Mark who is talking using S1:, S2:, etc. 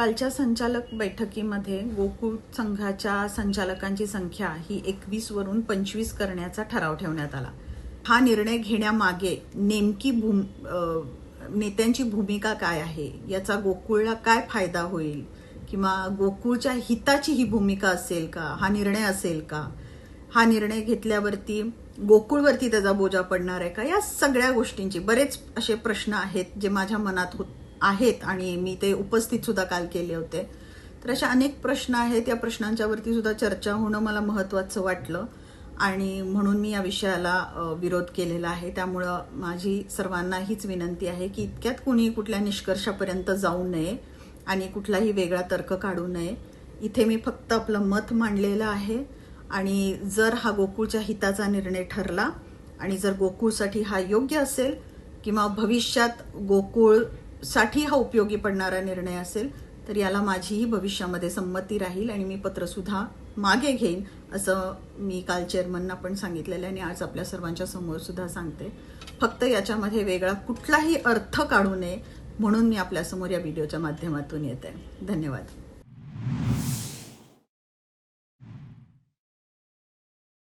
S1: कालच्या संचालक बैठकीमध्ये गोकुळ संघाच्या संचालकांची संख्या ही एकवीस वरून पंचवीस करण्याचा ठराव ठेवण्यात आला. हा निर्णय घेण्यामागे नेमकी भूम नेत्यांची भूमिका काय आहे? याचा गोकुळला काय फायदा होईल? किंवा गोकुळच्या हिताची ही भूमिका असेल का? हा निर्णय असेल का? हा निर्णय घेतल्यावरती गोकुळवरती त्याचा बोजा पडणार आहे का? या सगळ्या गोष्टींची बरेच असे प्रश्न आहेत जे माझ्या मनात होत आहेत आणि मी ते उपस्थित सुद्धा काल केले होते. तर अशा अनेक प्रश्न आहेत. या प्रश्नांच्यावरती सुद्धा चर्चा होणं मला महत्वाचं वाटलं आणि म्हणून मी या विषयाला विरोध केलेला आहे. त्यामुळं माझी सर्वांना हीच विनंती आहे की इतक्यात कुणी कुठल्या निष्कर्षापर्यंत जाऊ नये आणि कुठलाही वेगळा तर्क काढू नये. इथे मी फक्त आपलं मत मांडलेलं आहे आणि जर हा गोकुळच्या हिताचा निर्णय ठरला आणि जर गोकुळसाठी हा योग्य असेल किंवा भविष्यात गोकुळ साठी हा उपयोगी पडणारा निर्णय असेल तर याला माझीही भविष्यामध्ये संमती राहील आणि मी पत्रसुद्धा मागे घेईन असं मी काल चेअरमनना पण सांगितलेलं आहे आणि आज आपल्या सर्वांच्या समोर सुद्धा सांगते. फक्त याच्यामध्ये वेगळा कुठलाही अर्थ काढू नये म्हणून मी आपल्यासमोर या व्हिडिओच्या माध्यमातून येते. धन्यवाद.